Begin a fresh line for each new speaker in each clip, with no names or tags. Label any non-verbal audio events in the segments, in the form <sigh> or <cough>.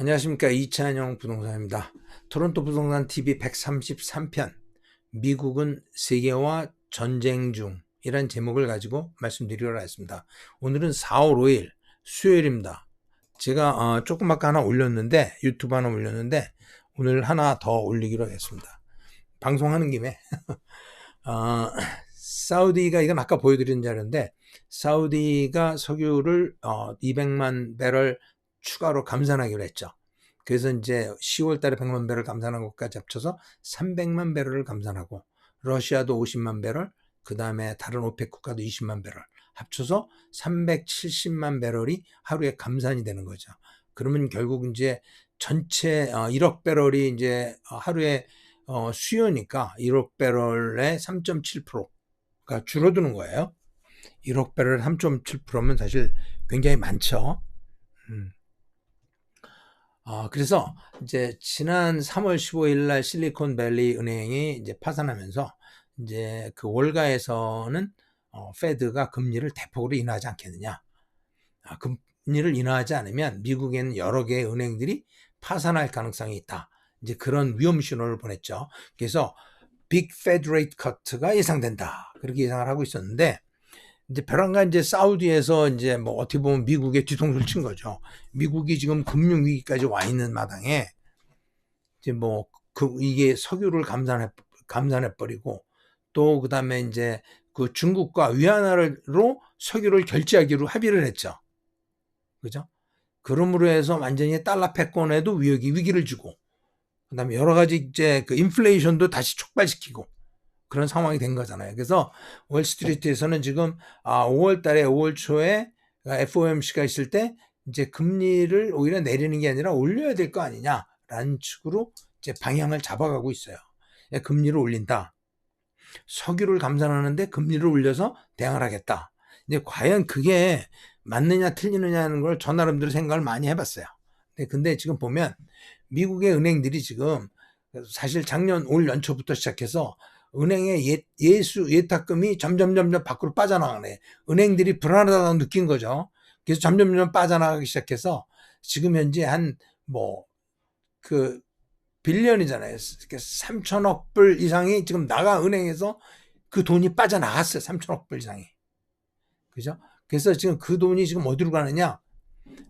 안녕하십니까 이찬영 부동산입니다. 토론토 부동산 TV 133편 미국은 세계와 전쟁 중이란 제목을 가지고 말씀드리려 했습니다. 오늘은 4월 5일 수요일입니다. 제가 어, 조금 아까 하나 올렸는데 유튜브 하나 올렸는데 오늘 하나 더 올리기로 했습니다. 방송하는 김에 <laughs> 어, 사우디가 이건 아까 보여드린 자료인데 사우디가 석유를 어, 200만 배럴 추가로 감산하기로 했죠. 그래서 이제 10월 달에 100만 배럴 감산한 것까지 합쳐서 300만 배럴을 감산하고 러시아도 50만 배럴, 그 다음에 다른 오펙 국가도 20만 배럴 합쳐서 370만 배럴이 하루에 감산이 되는 거죠. 그러면 결국 이제 전체 1억 어, 배럴이 이제 하루에 어, 수요니까 1억 배럴의 3.7%가 줄어드는 거예요. 1억 배럴 3.7%면 사실 굉장히 많죠. 음. 어, 그래서 이제 지난 3월 15일 날 실리콘밸리 은행이 이제 파산하면서 이제 그 월가에서는 어, 페드가 금리를 대폭으로 인하하지 않겠느냐. 아, 금리를 인하하지 않으면 미국에는 여러 개의 은행들이 파산할 가능성이 있다. 이제 그런 위험 신호를 보냈죠. 그래서 빅 페드 레이트 커트가 예상된다. 그렇게 예상을 하고 있었는데 이제 벼랑가 이제 사우디에서 이제 뭐 어떻게 보면 미국의 뒤통수를 친 거죠. 미국이 지금 금융 위기까지 와 있는 마당에 이제 뭐 그 이게 석유를 감산해 감산해 버리고 또 그다음에 이제 그 중국과 위안화로 석유를 결제하기로 합의를 했죠. 그죠? 그러므로 해서 완전히 달러 패권에도 위기 위기를 주고 그다음에 여러 가지 이제 그 인플레이션도 다시 촉발시키고 그런 상황이 된 거잖아요. 그래서 월스트리트에서는 지금 아 5월 달에 5월 초에 FOMC가 있을 때 이제 금리를 오히려 내리는 게 아니라 올려야 될 거 아니냐라는 식으로 이제 방향을 잡아가고 있어요. 예, 금리를 올린다. 석유를 감산하는데 금리를 올려서 대응을 하겠다. 이제 과연 그게 맞느냐 틀리느냐는 걸 저 나름대로 생각을 많이 해봤어요. 근데 지금 보면 미국의 은행들이 지금 사실 작년 올 연초부터 시작해서 은행의 예, 예수 예탁금이 점점 점점 밖으로 빠져나가네. 은행들이 불안하다고 느낀 거죠. 그래서 점점 점점 빠져나가기 시작해서 지금 현재 한 뭐 그 빌리언이잖아요. 3천억 불 이상이 지금 나가 은행에서 그 돈이 빠져나갔어요. 3천억 불 이상이. 그죠? 그래서 지금 그 돈이 지금 어디로 가느냐?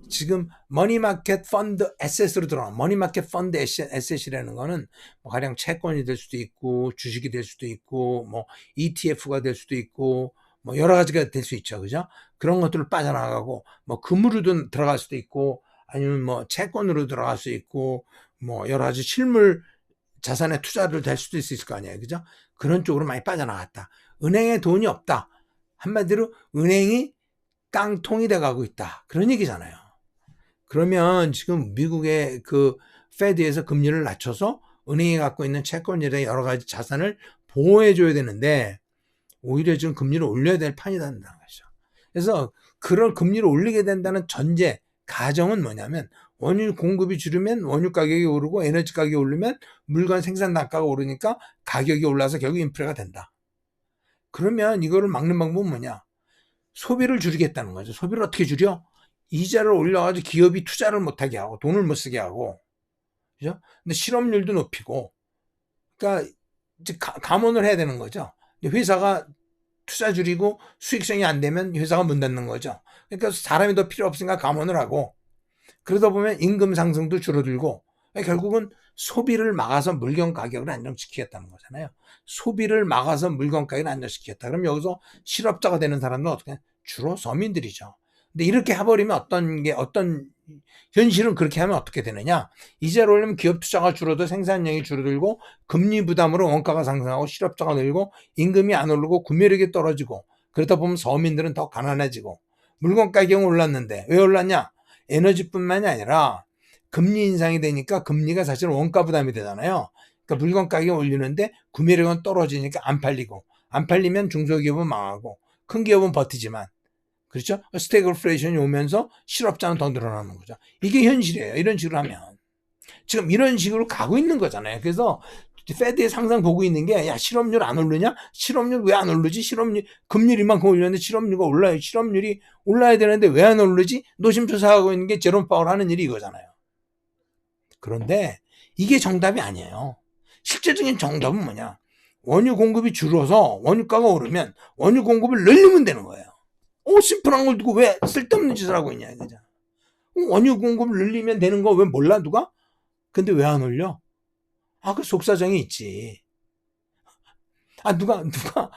지금 머니마켓 펀드 에셋으로 들어가. 머니마켓 펀드 에셋이라는 거는 뭐 가령 채권이 될 수도 있고 주식이 될 수도 있고 뭐 ETF가 될 수도 있고 뭐 여러 가지가 될 수 있죠. 그죠? 그런 것들을 빠져나가고 뭐 금으로도 들어갈 수도 있고 아니면 뭐 채권으로 들어갈 수 있고 뭐 여러 가지 실물 자산의 투자를 될 수도 있을 거 아니에요. 그죠? 그런 쪽으로 많이 빠져나갔다. 은행에 돈이 없다. 한마디로 은행이 깡통이 돼 가고 있다. 그런 얘기잖아요. 그러면 지금 미국의 그 페드에서 금리를 낮춰서 은행이 갖고 있는 채권이나 여러 가지 자산을 보호해 줘야 되는데 오히려 지금 금리를 올려야 될 판이라는 거죠. 그래서 그런 금리를 올리게 된다는 전제 가정은 뭐냐면 원유 공급이 줄으면 원유 가격이 오르고 에너지 가격이 오르면 물건 생산 단가가 오르니까 가격이 올라서 결국 인플레가 된다. 그러면 이거를 막는 방법은 뭐냐? 소비를 줄이겠다는 거죠. 소비를 어떻게 줄여? 이자를 올려가지고 기업이 투자를 못하게 하고 돈을 못 쓰게 하고 그죠? 근데 실업률도 높이고 그러니까 이제 감원을 해야 되는 거죠. 회사가 투자 줄이고 수익성이 안 되면 회사가 문 닫는 거죠. 그러니까 사람이 더 필요 없으니까 감원을 하고 그러다 보면 임금 상승도 줄어들고 결국은 소비를 막아서 물건 가격을 안정시키겠다는 거잖아요. 소비를 막아서 물건 가격을 안정시키겠다. 그럼 여기서 실업자가 되는 사람은 어떻게? 주로 서민들이죠. 근데 이렇게 해버리면 어떤 게 어떤 현실은 그렇게 하면 어떻게 되느냐? 이자를 올리면 기업 투자가 줄어도 생산량이 줄어들고 금리 부담으로 원가가 상승하고 실업자가 늘고 임금이 안 오르고 구매력이 떨어지고 그러다 보면 서민들은 더 가난해지고 물건 가격은 올랐는데 왜 올랐냐? 에너지뿐만이 아니라 금리 인상이 되니까 금리가 사실 원가 부담이 되잖아요. 그러니까 물건 가격 올리는데 구매력은 떨어지니까 안 팔리고 안 팔리면 중소기업은 망하고 큰 기업은 버티지만 그렇죠? 스테그플레이션이 오면서 실업자는 더 늘어나는 거죠. 이게 현실이에요. 이런 식으로 하면 지금 이런 식으로 가고 있는 거잖아요. 그래서 페드의 상상 보고 있는 게, 야, 실업률 안 오르냐? 실업률 왜 안 오르지? 실업률, 금리를 이만큼 올렸는데 실업률이 올라요. 실업률이 올라야 되는데 왜 안 오르지? 노심초사하고 있는 게 제롬 파월 하는 일이 이거잖아요. 그런데 이게 정답이 아니에요. 실제적인 정답은 뭐냐? 원유 공급이 줄어서 원유가가 오르면 원유 공급을 늘리면 되는 거예요. 오, 심플한 걸 두고 왜 쓸데없는 짓을 하고 있냐, 이거죠. 원유 공급을 늘리면 되는 거 왜 몰라, 누가? 근데 왜 안 올려? 아, 그 속사정이 있지. 아, 누가, 누가,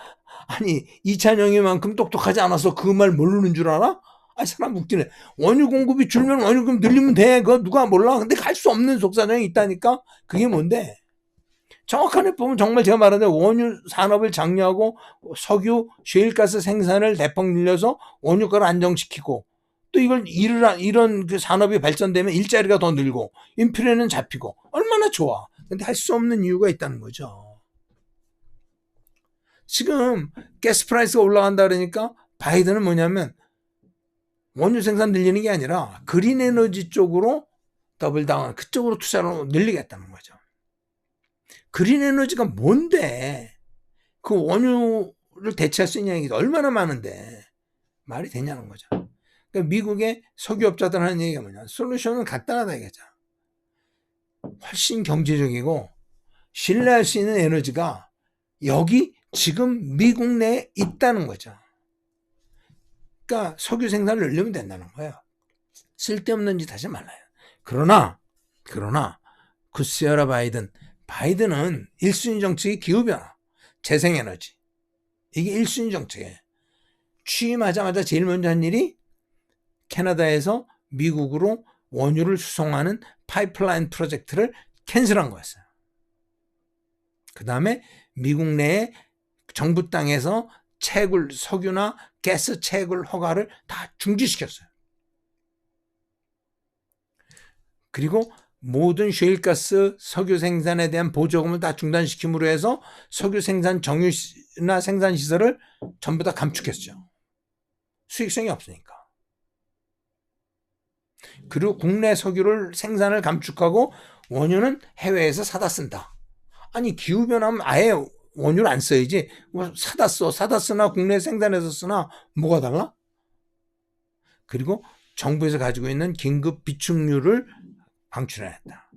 아니, 이찬영이만큼 똑똑하지 않아서 그 말 모르는 줄 알아? 아, 사람 웃기네. 원유 공급이 줄면 원유 공급 늘리면 돼. 그거 누가 몰라. 근데 갈 수 없는 속사정이 있다니까? 그게 뭔데? 정확하게 보면 정말 제가 말하는 원유 산업을 장려하고 석유, 셰일가스 생산을 대폭 늘려서 원유가를 안정시키고 또 이걸 이런, 이런 그 산업이 발전되면 일자리가 더 늘고 인플레는 잡히고 얼마나 좋아. 근데 할 수 없는 이유가 있다는 거죠. 지금 가스 프라이스가 올라간다 그러니까 바이든은 뭐냐면 원유 생산 늘리는 게 아니라 그린 에너지 쪽으로 더블 다운 그쪽으로 투자를 늘리겠다는 거죠. 그린 에너지가 뭔데? 그 원유를 대체할 수 있냐는 게 얼마나 많은데 말이 되냐는 거죠. 그러니까 미국의 석유업자들 하는 얘기가 뭐냐? 솔루션은 간단하다 이거죠. 훨씬 경제적이고 신뢰할 수 있는 에너지가 여기 지금 미국 내에 있다는 거죠. 그러니까 석유 생산을 늘리면 된다는 거예요. 쓸데없는 짓 하지 말아요. 그러나 그러나 구스여라 바이든 바이든은 1순위 정책이 기후변화, 재생에너지 이게 1순위 정책이에요. 취임하자마자 제일 먼저 한 일이 캐나다에서 미국으로 원유를 수송하는 파이프라인 프로젝트를 캔슬한 거였어요. 그 다음에 미국 내에 정부 땅에서 채굴, 석유나 가스 채굴 허가를 다 중지시켰어요. 그리고 모든 셰일가스 석유 생산에 대한 보조금을 다 중단시킴으로 해서 석유 생산 정유나 생산 시설을 전부 다 감축했죠. 수익성이 없으니까. 그리고 국내 석유를 생산을 감축하고 원유는 해외에서 사다 쓴다. 아니 기후 변하면 아예 원유를 안 써야지. 뭐 사다 써. 사다 쓰나 국내 생산해서 쓰나 뭐가 달라? 그리고 정부에서 가지고 있는 긴급 비축률을 방출해냈다.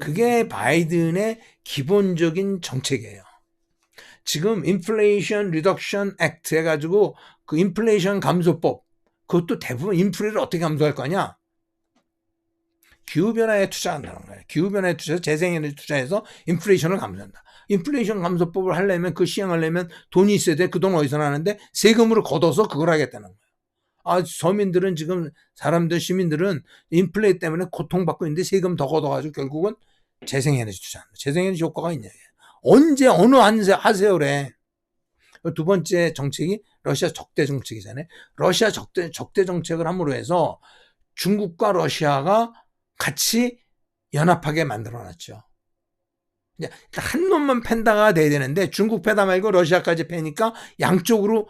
그게 바이든의 기본적인 정책이에요. 지금 인플레이션 리덕션 액트 해가지고 그 인플레이션 감소법 그것도 대부분 인플레를 어떻게 감소할 거냐? 기후변화에 투자한다는 거예요. 기후변화에 투자해서 재생에너지 투자해서 인플레이션을 감소한다. 인플레이션 감소법을 하려면 그 시행하려면 돈이 있어야 돼. 그 돈 어디서 나는데 세금으로 걷어서 그걸 하겠다는 거예요. 아, 서민들은 지금 사람들 시민들은 인플레이 때문에 고통받고 있는데 세금 더 걷어가지고 결국은 재생에너지 투자한다. 재생에너지 효과가 있냐. 언제 어느 한세 하세요래. 두 번째 정책이 러시아 적대 정책이잖아요. 러시아 적대 적대 정책을 함으로 해서 중국과 러시아가 같이 연합하게 만들어놨죠. 한 놈만 팬다가 돼야 되는데 중국 패다 말고 러시아까지 패니까 양쪽으로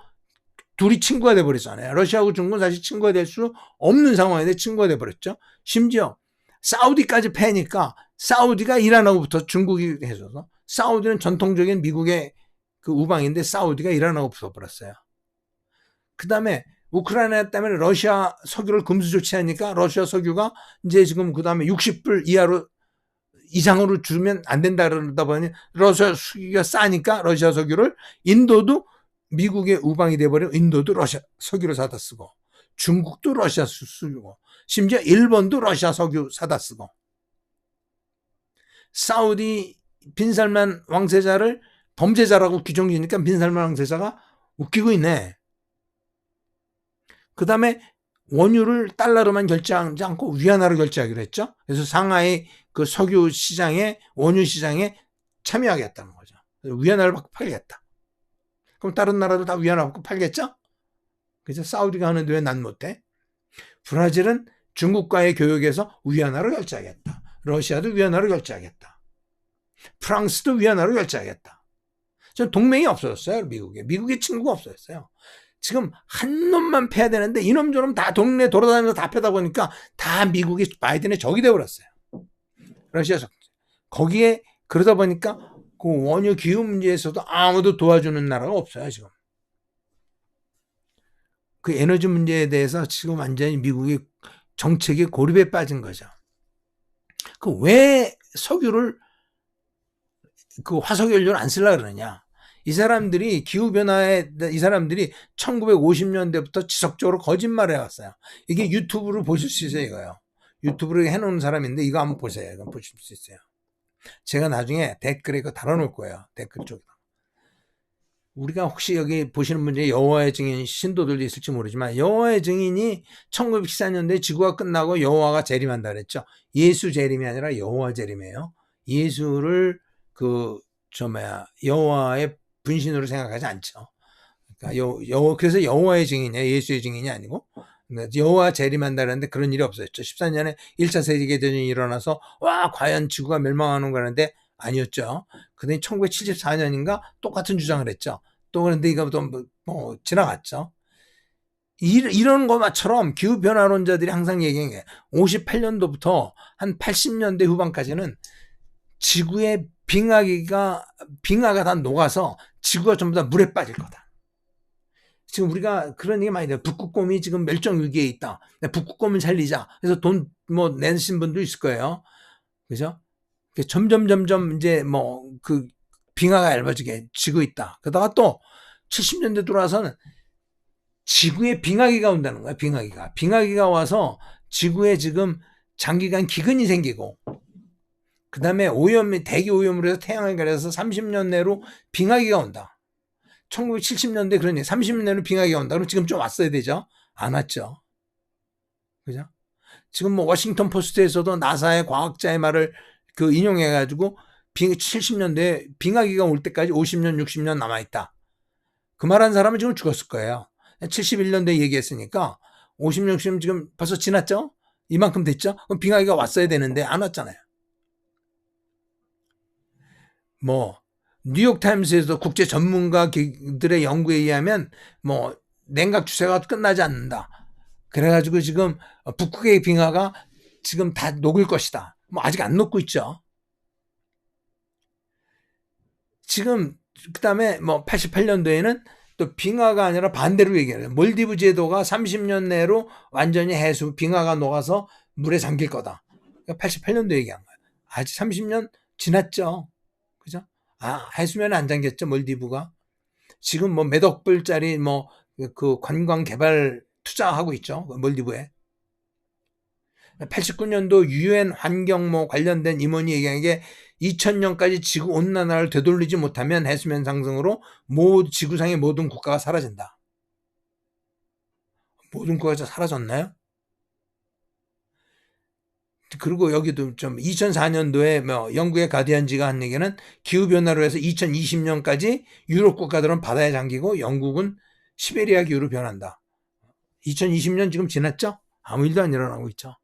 둘이 친구가 돼버렸잖아요. 러시아하고 중국은 사실 친구가 될 수 없는 상황인데 친구가 돼버렸죠. 심지어 사우디까지 패니까 사우디가 이란하고 붙어 중국이 해줘서 사우디는 전통적인 미국의 그 우방인데 사우디가 이란하고 붙어버렸어요. 그 다음에 우크라이나 때문에 러시아 석유를 금수 조치하니까 러시아 석유가 이제 지금 그 다음에 60불 이하로 이상으로 주면 안 된다 그러다 보니 러시아 석유가 싸니까 러시아 석유를 인도도 미국의 우방이 돼버린 인도도 러시아 석유를 사다 쓰고 중국도 러시아 쓰고 심지어 일본도 러시아 석유 사다 쓰고 사우디 빈살만 왕세자를 범죄자라고 규정 지니까 빈살만 왕세자가 웃기고 있네. 그 다음에 원유를 달러로만 결제하지 않고 위안화로 결제하기로 했죠. 그래서 상하이 그 석유 시장에 원유 시장에 참여하겠다는 거죠. 위안화를 받고 팔겠다. 그럼 다른 나라도 다 위안화 받고 팔겠죠? 그죠? 사우디가 하는데 왜 난 못해? 브라질은 중국과의 교역에서 위안화로 결제하겠다. 러시아도 위안화로 결제하겠다. 프랑스도 위안화로 결제하겠다. 저 동맹이 없어졌어요, 미국에. 미국의 친구가 없어졌어요. 지금 한 놈만 패야 되는데 이놈 저놈 다 동네 돌아다니면서 다 패다 보니까 다 미국이 바이든의 적이 되어버렸어요. 러시아 적. 거기에 그러다 보니까 그 원유 기후 문제에서도 아무도 도와주는 나라가 없어요, 지금. 그 에너지 문제에 대해서 지금 완전히 미국이 정책의 고립에 빠진 거죠. 그 왜 석유를 그 화석 연료를 안 쓰려 그러느냐? 이 사람들이 기후 변화에 이 사람들이 1950년대부터 지속적으로 거짓말을 해왔어요. 이게 유튜브로 보실 수 있어요, 이거요. 유튜브로 해놓은 사람인데 이거 한번 보세요. 이거 보실 수 있어요. 제가 나중에 댓글에 이거 달아놓을 거예요. 댓글 쪽에. 우리가 혹시 여기 보시는 분 중에 여호와의 증인 신도들도 있을지 모르지만 여호와의 증인이 1914년도에 지구가 끝나고 여호와가 재림한다 그랬죠. 예수 재림이 아니라 여호와 재림이에요. 예수를 그 저 뭐야 여호와의 분신으로 생각하지 않죠. 그러니까 여, 여 그래서 여호와의 증인이에요. 예수의 증인이 아니고 여호와 재림한다는데 그런 일이 없었죠. 14년에 1차 세계대전이 일어나서 와 과연 지구가 멸망하는 거라는데 아니었죠. 그다음에 1974년인가 똑같은 주장을 했죠. 또 그런데 이거 뭐, 뭐 지나갔죠. 이 런 것처럼 기후변화론자들이 항상 얘기한 게 58년도부터 한 80년대 후반까지는 지구의 빙하기가, 빙하가 다 녹아서 지구가 전부 다 물에 빠질 거다. 지금 우리가 그런 얘기 많이 해요. 북극곰이 지금 멸종 위기에 있다. 북극곰은 살리자. 그래서 돈 뭐 내신 분도 있을 거예요. 그죠? 점점 점점 이제 뭐 그 빙하가 얇아지게 지고 있다. 그러다가 또 70년대 들어와서는 지구에 빙하기가 온다는 거야. 빙하기가. 빙하기가 와서 지구에 지금 장기간 기근이 생기고 그 다음에 오염, 대기 오염으로 해서 태양을 가려서 30년 내로 빙하기가 온다. 1970년대 그러니 30년 내로 빙하기가 온다. 그럼 지금 좀 왔어야 되죠? 안 왔죠. 그죠? 지금 뭐 워싱턴 포스트에서도 나사의 과학자의 말을 그 인용해 가지고 70년대에 빙하기가 올 때까지 50년, 60년 남아 있다. 그 말한 사람은 지금 죽었을 거예요. 71년도에 얘기했으니까 50년, 60년 지금 벌써 지났죠? 이만큼 됐죠? 그럼 빙하기가 왔어야 되는데 안 왔잖아요. 뭐 뉴욕타임스에서 국제 전문가들의 연구에 의하면 뭐 냉각 추세가 끝나지 않는다. 그래가지고 지금 북극의 빙하가 지금 다 녹을 것이다. 뭐 아직 안 녹고 있죠. 지금 그다음에 뭐 88년도에는 또 빙하가 아니라 반대로 얘기해요. 몰디브 제도가 30년 내로 완전히 해수 빙하가 녹아서 물에 잠길 거다. 88년도 그러니까 얘기한 거예요. 아직 30년 지났죠. 아, 해수면 안 잠겼죠. 몰디브가. 지금 뭐 몇 억 불짜리 뭐 그 관광 개발 투자하고 있죠. 몰디브에. 89년도 유엔 환경 뭐 관련된 임원이 얘기한 게 2000년까지 지구 온난화를 되돌리지 못하면 해수면 상승으로 모 지구상의 모든 국가가 사라진다. 모든 국가가 사라졌나요? 그리고 여기도 좀 2004년도에 뭐 영국의 가디언지가 한 얘기는 기후 변화로 해서 2020년까지 유럽 국가들은 바다에 잠기고 영국은 시베리아 기후로 변한다. 2020년 지금 지났죠? 아무 일도 안 일어나고 있죠.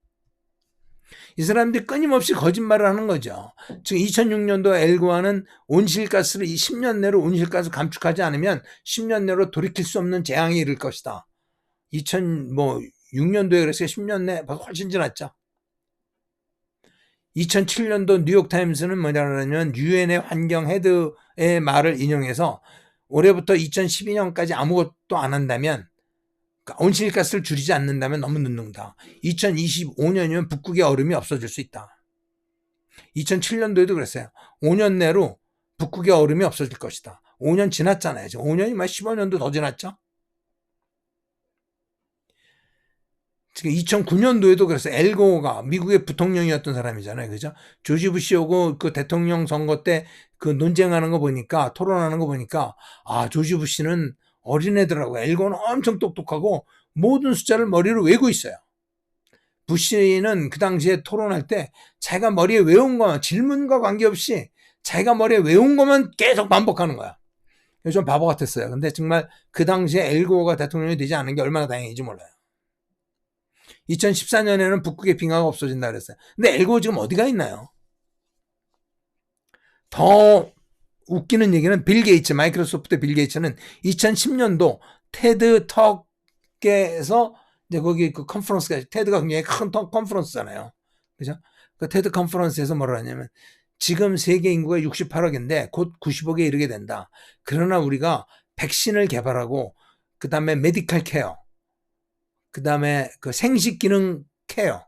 이 사람들이 끊임없이 거짓말을 하는 거죠. 지금 2006년도 엘고아는 온실가스를 10년 내로 온실가스 감축하지 않으면 10년 내로 돌이킬 수 없는 재앙이 이를 것이다. 2006년도에 그래서 10년 내 훨씬 지났죠. 2007년도 뉴욕타임스는 뭐냐면 유엔의 환경 헤드의 말을 인용해서 올해부터 2012년까지 아무것도 안 한다면 그러니까 온실가스를 줄이지 않는다면 너무 늦는다. 2025년이면 북극의 얼음이 없어질 수 있다. 2007년도에도 그랬어요. 5년 내로 북극의 얼음이 없어질 것이다. 5년 지났잖아요. 지금 5년이 막 15년도 더 지났죠? 지금 2009년도에도 그래서 엘고가 미국의 부통령이었던 사람이잖아요. 그죠? 조지 부시하고 그 대통령 선거 때 그 논쟁하는 거 보니까, 토론하는 거 보니까, 아, 조지 부시는 어린애들하고 엘고는 엄청 똑똑하고 모든 숫자를 머리로 외고 있어요. 부시는 그 당시에 토론할 때 자기가 머리에 외운 것만 질문과 관계없이 자기가 머리에 외운 것만 계속 반복하는 거야. 좀 바보 같았어요. 근데 정말 그 당시에 엘고가 대통령이 되지 않은 게 얼마나 다행인지 몰라요. 2014년에는 북극의 빙하가 없어진다 그랬어요. 근데 엘고 지금 어디가 있나요? 더 웃기는 얘기는 빌 게이츠, 마이크로소프트 빌 게이츠는 2010년도 테드 턱에서 이제 거기 그 컨퍼런스가 테드가 굉장히 큰 컨퍼런스잖아요. 그죠? 그 테드 컨퍼런스에서 뭐라 하냐면 지금 세계 인구가 68억인데 곧 90억에 이르게 된다. 그러나 우리가 백신을 개발하고 그 다음에 메디칼 케어, 그 다음에 그 생식 기능 케어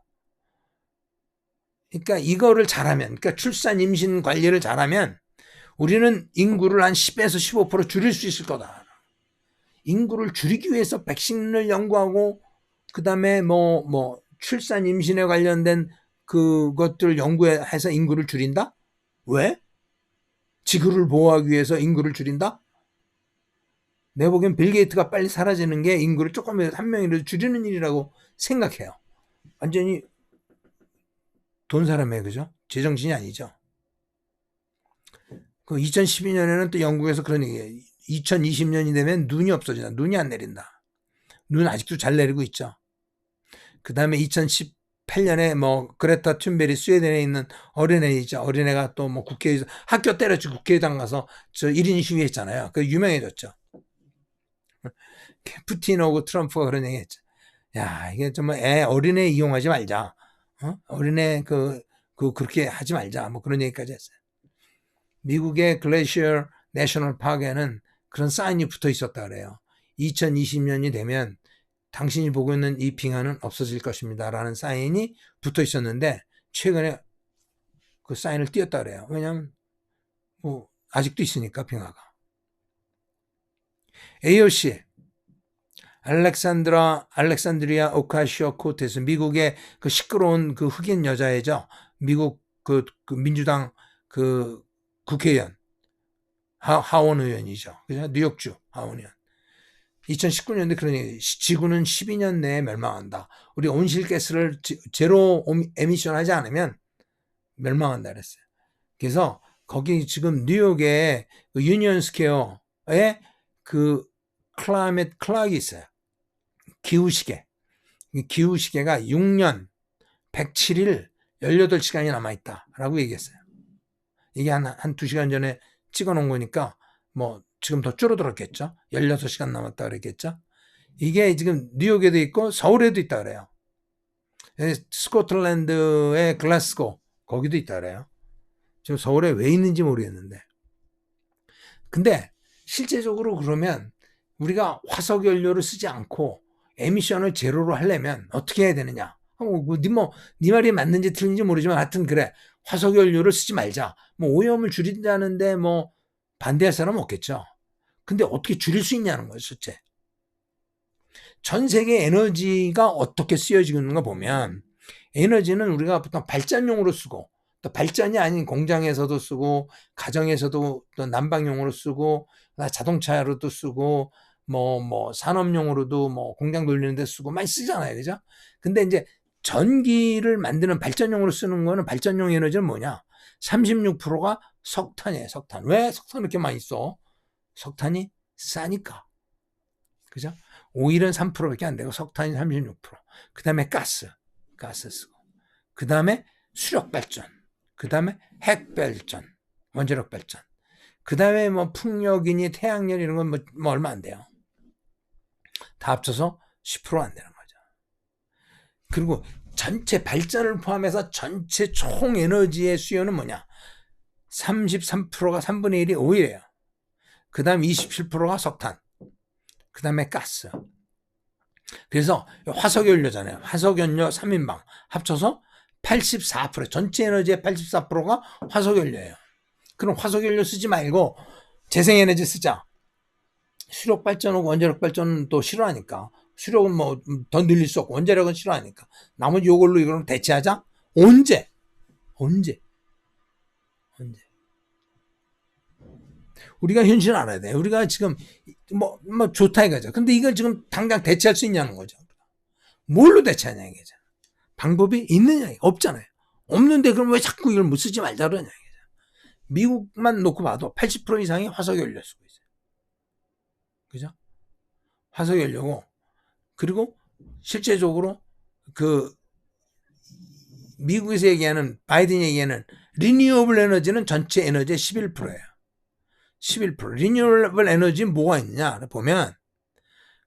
그러니까 이거를 잘하면, 그러니까 출산 임신 관리를 잘하면 우리는 인구를 한 10에서 15% 줄일 수 있을 거다. 인구를 줄이기 위해서 백신을 연구하고 그다음에 뭐뭐 출산 임신에 관련된 그것들 연구해서 인구를 줄인다? 왜? 지구를 보호하기 위해서 인구를 줄인다? 내 보기엔 빌 게이트가 빨리 사라지는 게 인구를 조금이라도 한 명이라도 줄이는 일이라고 생각해요. 완전히 돈 사람이에요, 그죠? 제정신이 아니죠. 그 2012년에는 또 영국에서 그런 얘기예요. 2020년이 되면 눈이 없어진다. 눈이 안 내린다. 눈 아직도 잘 내리고 있죠. 그 다음에 2018년에 뭐 그레타 툰베리 스웨덴에 있는 어린애이죠. 어린애가 또 뭐 국회에서 학교 때려치고 국회의당 가서 저 1인 시위했잖아요. 그 유명해졌죠. 푸틴하고 트럼프가 그런 얘기 했죠. 야, 이게 정말 애 어린애 이용하지 말자. 어? 어린애 그, 그, 그렇게 하지 말자. 뭐 그런 얘기까지 했어요. 미국의 글래시어 내셔널 파크에는 그런 사인이 붙어 있었다 그래요. 2020년이 되면 당신이 보고 있는 이 빙하는 없어질 것입니다. 라는 사인이 붙어 있었는데 최근에 그 사인을 띄었다 그래요. 왜냐면 뭐 아직도 있으니까 빙하가. AOC 알렉산드라 알렉산드리아 오카시오 코테스 미국의 그 시끄러운 그 흑인 여자애죠. 미국 그, 그 민주당 그 국회의원 하, 하원 의원이죠. 그죠? 뉴욕주 하원 의원. 2019년도에 그런 얘기, 지구는 12년 내에 멸망한다. 우리 온실가스를 제로 에미션 하지 않으면 멸망한다 그랬어요. 그래서 거기 지금 뉴욕의 그 유니언 스퀘어에 그 클라이밋 클락이 있어요. 기후시계. 기후시계가 6년 107일 18시간이 남아있다 라고 얘기했어요. 이게 한, 한 2시간 전에 찍어 놓은 거니까 뭐 지금 더 줄어들었겠죠. 16시간 남았다 그랬겠죠. 이게 지금 뉴욕에도 있고 서울에도 있다 그래요. 스코틀랜드의 글라스고 거기도 있다 그래요. 지금 서울에 왜 있는지 모르겠는데. 근데 실제적으로 그러면 우리가 화석 연료를 쓰지 않고 에미션을 제로로 하려면 어떻게 해야 되느냐? 네 뭐, 네 말이 맞는지 틀린지 모르지만 하여튼 그래. 화석 연료를 쓰지 말자. 뭐 오염을 줄인다는데 뭐 반대할 사람은 없겠죠. 근데 어떻게 줄일 수 있냐는 거예요, 실제. 전 세계 에너지가 어떻게 쓰여지고 있는가 보면 에너지는 우리가 보통 발전용으로 쓰고 또 발전이 아닌 공장에서도 쓰고 가정에서도 또 난방용으로 쓰고 자동차로도 쓰고 뭐, 뭐, 산업용으로도 뭐, 공장 돌리는 데 쓰고 많이 쓰잖아요. 그죠? 근데 이제 전기를 만드는 발전용으로 쓰는 거는 발전용 에너지는 뭐냐? 36%가 석탄이에요, 석탄. 왜 석탄 이렇게 많이 써? 석탄이 싸니까. 그죠? 오일은 3%밖에 안 되고 석탄이 36%. 그 다음에 가스, 가스 쓰고. 그 다음에 수력 발전. 그 다음에 핵 발전, 원자력 발전. 그 다음에 뭐 풍력이니 태양열 이런 건 뭐, 뭐 얼마 안 돼요. 다 합쳐서 10%안 되는 거죠. 그리고 전체 발전을 포함해서 전체 총 에너지의 수요는 뭐냐? 33%가 3분의 1이 오일이에요. 그 다음 27%가 석탄. 그 다음에 가스. 그래서 화석연료잖아요. 화석연료 3인방 합쳐서 84% 전체 에너지의 84%가 화석연료예요. 그럼 화석연료 쓰지 말고 재생에너지 쓰자. 수력 발전하고 원자력 발전은 또 싫어하니까 수력은 뭐 더 늘릴 수 없고 원자력은 싫어하니까 나머지 요걸로 이거를 대체하자? 언제? 언제? 언제? 우리가 현실을 알아야 돼. 우리가 지금 뭐, 뭐 좋다 이거죠. 근데 이걸 지금 당장 대체할 수 있냐는 거죠. 뭘로 대체하냐 이거죠. 방법이 있느냐 없잖아요. 없는데 그럼 왜 자꾸 이걸 못 쓰지 말자 그러냐 이거죠. 미국만 놓고 봐도 80% 이상이 화석연료 쓰고 있어요. 그죠? 화석연료고 그리고 실제적으로 그 미국에서 얘기하는 바이든 얘기하는 리뉴어블 에너지는 전체 에너지의 11%예요. 11%. 리뉴어블 에너지는 뭐가 있냐 보면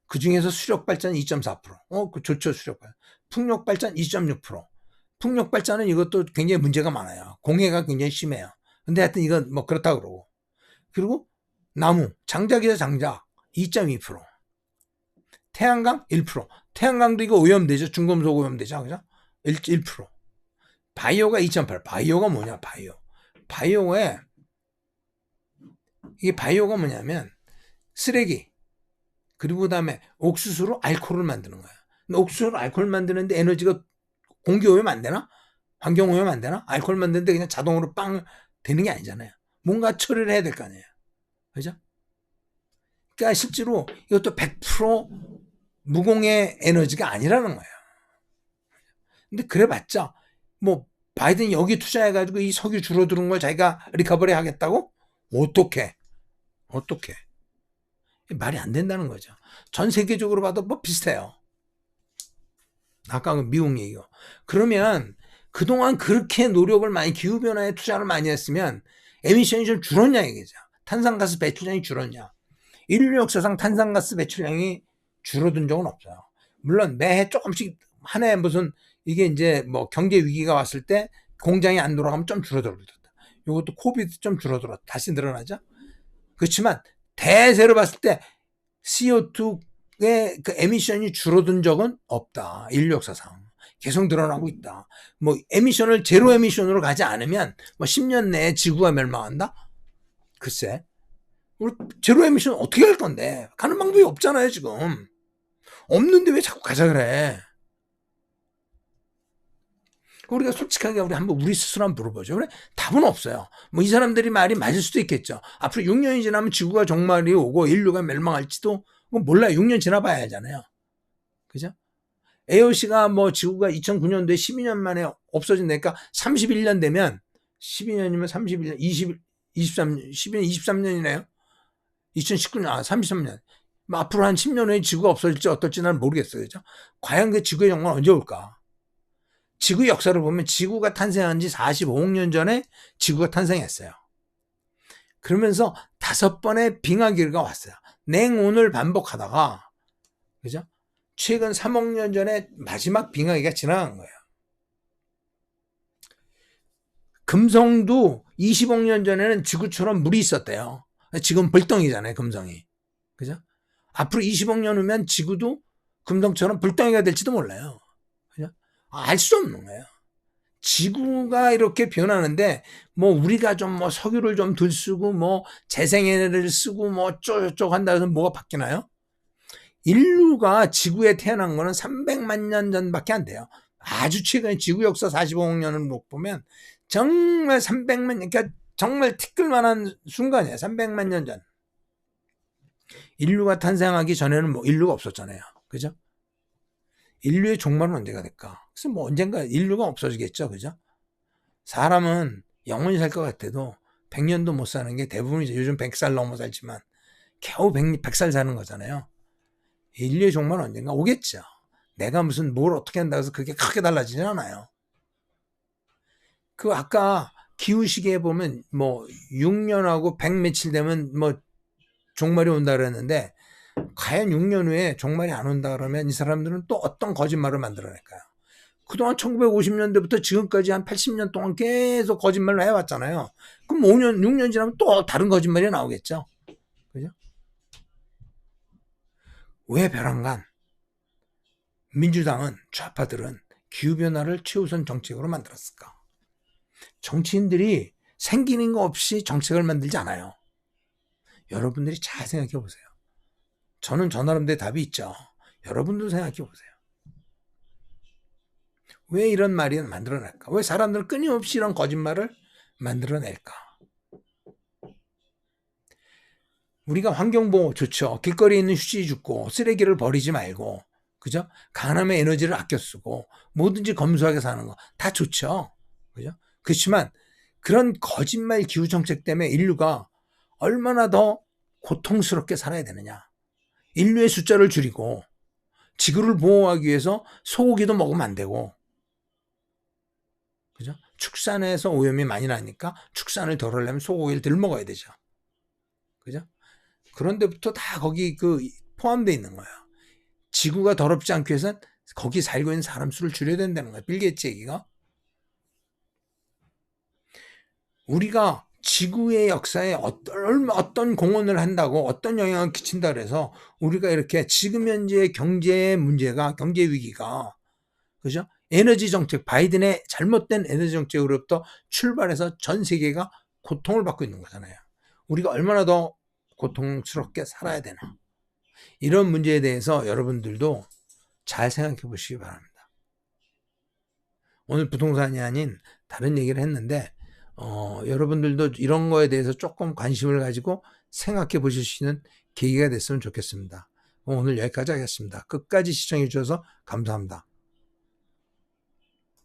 그 중에서 수력 발전 2.4%. 어, 그 좋죠 수력 발전. 풍력 발전 2.6%. 풍력 발전은 이것도 굉장히 문제가 많아요. 공해가 굉장히 심해요. 근데 하여튼 이건 뭐 그렇다 그러고. 그리고 나무, 장작이죠 장작 2.2%. 태양광 1%. 태양광도 이거 오염되죠. 중금속 오염되죠. 그죠? 1, 1%. 바이오가 2008. 바이오가 뭐냐? 바이오. 바이오에 이게 바이오가 뭐냐면 쓰레기 그리고 그다음에 옥수수로 알코올을 만드는 거야. 옥수수로 알코올 만드는데 에너지가 공기 오염 안 되나? 환경 오염 안 되나? 알코올 만드는데 그냥 자동으로 빵 되는 게 아니잖아요. 뭔가 처리를 해야 될 거 아니에요. 그죠? 그러니까 실제로 이것도 100% 무공의 에너지가 아니라는 거예요. 근데 그래봤자 뭐 바이든 여기 투자해가지고 이 석유 줄어드는 걸 자기가 리커버리 하겠다고? 어떻게? 어떻게? 말이 안 된다는 거죠. 전 세계적으로 봐도 뭐 비슷해요. 아까 그 미국 얘기요. 그러면 그동안 그렇게 노력을 많이 기후변화에 투자를 많이 했으면 에미션이 좀 줄었냐 이거죠. 탄산가스 배출량이 줄었냐. 인류 역사상 탄산가스 배출량이 줄어든 적은 없어요. 물론 매해 조금씩 한 해 무슨 이게 이제 뭐 경제 위기가 왔을 때 공장이 안 돌아가면 좀 줄어들었다. 이것도 코비드 좀 줄어들었다. 다시 늘어나죠. 그렇지만 대세로 봤을 때 CO2의 그 에미션이 줄어든 적은 없다. 인류 역사상. 계속 늘어나고 있다. 뭐 에미션을 제로 에미션으로 가지 않으면 뭐 10년 내에 지구가 멸망한다? 글쎄. 우리 제로 에미션 어떻게 할 건데? 가는 방법이 없잖아요, 지금. 없는데 왜 자꾸 가자 그래? 우리가 솔직하게 우리 한번 우리 스스로 한번 물어보죠. 그래? 답은 없어요. 뭐 이 사람들이 말이 맞을 수도 있겠죠. 앞으로 6년이 지나면 지구가 종말이 오고 인류가 멸망할지도 몰라요. 6년 지나봐야 하잖아요. 그죠? AOC가 뭐 지구가 2009년도에 12년 만에 없어진다니까 31년 되면 12년이면 31년, 20, 23년, 12년, 23년이네요. 2019년, 아, 33년. 뭐 앞으로 한 10년 후에 지구가 없어질지 어떨지 는 모르겠어요. 그죠? 과연 그 지구의 정말 언제 올까? 지구 역사를 보면 지구가 탄생한 지 45억 년 전에 지구가 탄생했어요. 그러면서 다섯 번의 빙하기가 왔어요. 냉온을 반복하다가, 그죠? 최근 3억 년 전에 마지막 빙하기가 지나간 거예요. 금성도 20억 년 전에는 지구처럼 물이 있었대요. 지금 불덩이잖아요, 금성이. 그죠? 앞으로 20억 년 후면 지구도 금성처럼 불덩이가 될지도 몰라요. 그죠? 알 수 없는 거예요. 지구가 이렇게 변하는데 뭐 우리가 좀 뭐 석유를 좀 덜 쓰고 뭐 재생에너지를 쓰고 뭐 어쩌고저쩌고 한다 해서 뭐가 바뀌나요? 인류가 지구에 태어난 거는 300만 년 전밖에 안 돼요. 아주 최근에 지구 역사 45억 년을 못 보면 정말 300만 그러니까 정말 티끌만한 순간이에요. 300만 년 전. 인류가 탄생하기 전에는 뭐 인류가 없었잖아요. 그죠? 인류의 종말은 언제가 될까? 그래서 뭐 언젠가 인류가 없어지겠죠. 그죠? 사람은 영원히 살 것 같아도 100년도 못 사는 게 대부분이죠. 요즘 100살 넘어 살지만 겨우 100, 100살 사는 거잖아요. 인류의 종말은 언젠가 오겠죠. 내가 무슨 뭘 어떻게 한다고 해서 그게 크게 달라지진 않아요. 그 아까 기후시계에 보면 뭐 6년하고 100 며칠 되면 뭐 종말이 온다 그랬는데 과연 6년 후에 종말이 안 온다 그러면 이 사람들은 또 어떤 거짓말을 만들어낼까요? 그동안 1950년대부터 지금까지 한 80년 동안 계속 거짓말을 해왔잖아요. 그럼 5년, 6년 지나면 또 다른 거짓말이 나오겠죠. 그죠? 왜 벼랑간? 민주당은 좌파들은 기후변화를 최우선 정책으로 만들었을까? 정치인들이 생기는 거 없이 정책을 만들지 않아요. 여러분들이 잘 생각해 보세요. 저는 저 나름대로 답이 있죠. 여러분도 생각해 보세요. 왜 이런 말이 만들어낼까? 왜 사람들 끊임없이 이런 거짓말을 만들어낼까? 우리가 환경보호 좋죠. 길거리에 있는 휴지 줍고 쓰레기를 버리지 말고 그죠? 간암의 에너지를 아껴 쓰고 뭐든지 검소하게 사는 거 다 좋죠. 그죠? 그렇지만 그런 거짓말 기후 정책 때문에 인류가 얼마나 더 고통스럽게 살아야 되느냐. 인류의 숫자를 줄이고 지구를 보호하기 위해서 소고기도 먹으면 안 되고 그죠? 축산에서 오염이 많이 나니까 축산을 덜 하려면 소고기를 덜 먹어야 되죠. 그죠? 그런데부터 다 거기 그 포함되어 있는 거예요. 지구가 더럽지 않기 위해서 거기 살고 있는 사람 수를 줄여야 된다는 거예요. 빌게츠 얘기가. 우리가 지구의 역사에 어떤, 어떤 공헌을 한다고 어떤 영향을 끼친다 그래서 우리가 이렇게 지금 현재 경제 문제가 경제 위기가 그죠? 에너지 정책, 바이든의 잘못된 에너지 정책으로부터 출발해서 전 세계가 고통을 받고 있는 거잖아요. 우리가 얼마나 더 고통스럽게 살아야 되나. 이런 문제에 대해서 여러분들도 잘 생각해 보시기 바랍니다. 오늘 부동산이 아닌 다른 얘기를 했는데, 어, 여러분들도 이런 거에 대해서 조금 관심을 가지고 생각해 보실 수 있는 계기가 됐으면 좋겠습니다. 오늘 여기까지 하겠습니다. 끝까지 시청해 주셔서 감사합니다.